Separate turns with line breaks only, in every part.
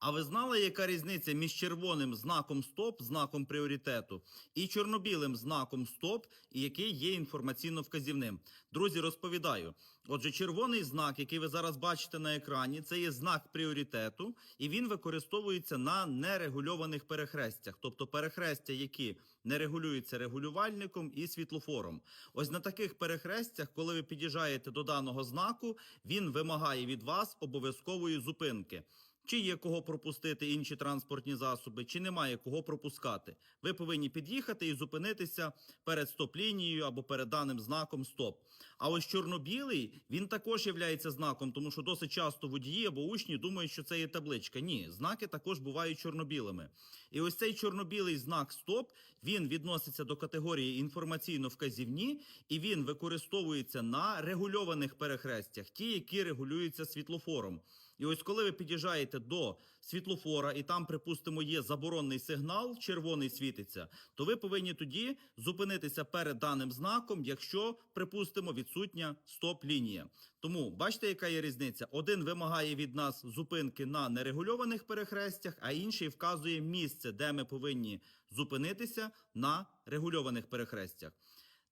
А ви знали, яка різниця між червоним знаком стоп, знаком пріоритету, і чорнобілим знаком стоп, який є інформаційно вказівним? Друзі, розповідаю. Отже, червоний знак, який ви зараз бачите на екрані, це є знак пріоритету, і він використовується на нерегульованих перехрестях, тобто перехрестя, які не регулюються регулювальником і світлофором. Ось на таких перехрестях, коли ви під'їжджаєте до даного знаку, він вимагає від вас обов'язкової зупинки. Чи є кого пропустити інші транспортні засоби, чи немає кого пропускати. Ви повинні під'їхати і зупинитися перед стоп-лінією або перед даним знаком стоп. А ось чорно-білий він також є знаком, тому що досить часто водії або учні думають, що це є табличка. Ні, знаки також бувають чорно-білими. І ось цей чорно-білий знак стоп він відноситься до категорії інформаційно-вказівні, і він використовується на регульованих перехрестях, ті, які регулюються світлофором. І ось коли ви під'їжджаєте до світлофора, і там, припустимо, є заборонний сигнал, червоний світиться, то ви повинні тоді зупинитися перед даним знаком, якщо, припустимо, відсутня стоп-лінія. Тому бачите, яка є різниця? Один вимагає від нас зупинки на нерегульованих перехрестях, а інший вказує місце, де ми повинні зупинитися на регульованих перехрестях.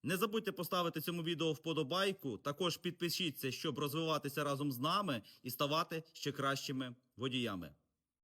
Не забудьте поставити цьому відео вподобайку. Також підпишіться, щоб розвиватися разом з нами і ставати ще кращими водіями.